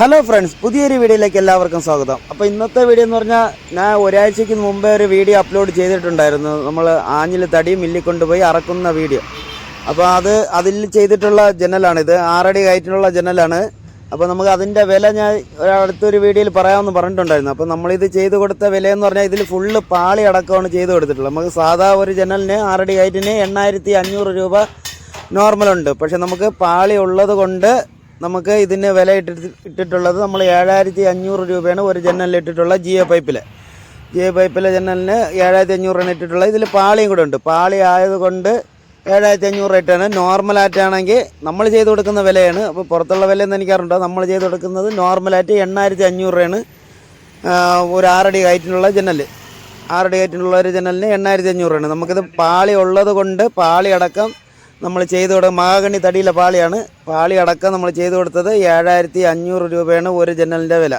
Hello friends പുതിയൊരു വീഡിയോയിലേക്ക് എല്ലാവർക്കും സ്വാഗതം. അപ്പോൾ ഇന്നത്തെ വീഡിയോ എന്ന് പറഞ്ഞാൽ ഞാൻ ഒരാഴ്ചയ്ക്ക് മുമ്പേ ഒരു വീഡിയോ അപ്ലോഡ് ചെയ്തിട്ടുണ്ടായിരുന്നു. നമ്മൾ ആഞ്ഞിൽ തടി മില്ലിൽ കൊണ്ടുപോയി അറക്കുന്ന വീഡിയോ. അപ്പോൾ അത് അതിൽ ചെയ്തിട്ടുള്ള ജനലാണിത്. ആറടി ഹൈറ്റിലുള്ള ജനലാണ്. അപ്പോൾ നമുക്ക് അതിന്റെ വില ഞാൻ അടുത്തൊരു വീഡിയോയിൽ പറയാമെന്ന് പറഞ്ഞിട്ടുണ്ടായിരുന്നു. അപ്പോൾ നമ്മളിത് ചെയ്ത് കൊടുത്ത വില എന്ന് പറഞ്ഞാൽ ഇതിൽ ഫുള്ള് പാളി അടക്കമാണ് ചെയ്ത് കൊടുത്തിട്ടുള്ളത്. നമുക്ക് സാധാ ഒരു ജനലിന് ആറടി ഹൈറ്റിന് എണ്ണായിരത്തി അഞ്ഞൂറ് രൂപ നോർമലുണ്ട് പക്ഷെ നമുക്ക് പാളി ഉള്ളത് കൊണ്ട് നമുക്ക് ഇതിന് വില ഇട്ടിട്ട് ഇട്ടിട്ടുള്ളത് നമ്മൾ ഏഴായിരത്തി അഞ്ഞൂറ് രൂപയാണ് ഒരു ജനലിൽ ഇട്ടിട്ടുള്ള ജിയോ പൈപ്പിൽ. ജിയോ പൈപ്പിലെ ജനലിന് ഏഴായിരത്തി അഞ്ഞൂറാണ് ഇട്ടിട്ടുള്ളത്. ഇതിൽ പാളിയും കൂടെ ഉണ്ട്. പാളി ആയതുകൊണ്ട് ഏഴായിരത്തി അഞ്ഞൂറ് റേറ്റാണ് നോർമലായിട്ടാണെങ്കിൽ നമ്മൾ ചെയ്ത് കൊടുക്കുന്ന വിലയാണ്. അപ്പോൾ പുറത്തുള്ള വിലയെന്ന് എനിക്കറിയണ്ടോ നമ്മൾ ചെയ്ത് കൊടുക്കുന്നത് നോർമലായിട്ട് എണ്ണായിരത്തി അഞ്ഞൂറ് രൂപയാണ് ഒരു ആറടി ഹൈറ്റിനുള്ള ജനൽ ആറടി ഹൈറ്റിനുള്ള ഒരു ജനലിന് എണ്ണായിരത്തി അഞ്ഞൂറ് രൂപയാണ് നമുക്കിത് പാളി ഉള്ളത് കൊണ്ട് പാളി അടക്കം നമ്മൾ ചെയ്തു കൊടുക്കുക മാഗണി തടിയിലെ പാളിയാണ്. പാളി അടക്കം നമ്മൾ ചെയ്ത് കൊടുത്തത് ഏഴായിരത്തി അഞ്ഞൂറ് രൂപയാണ് ഒരു ജനലിന്റെ വില.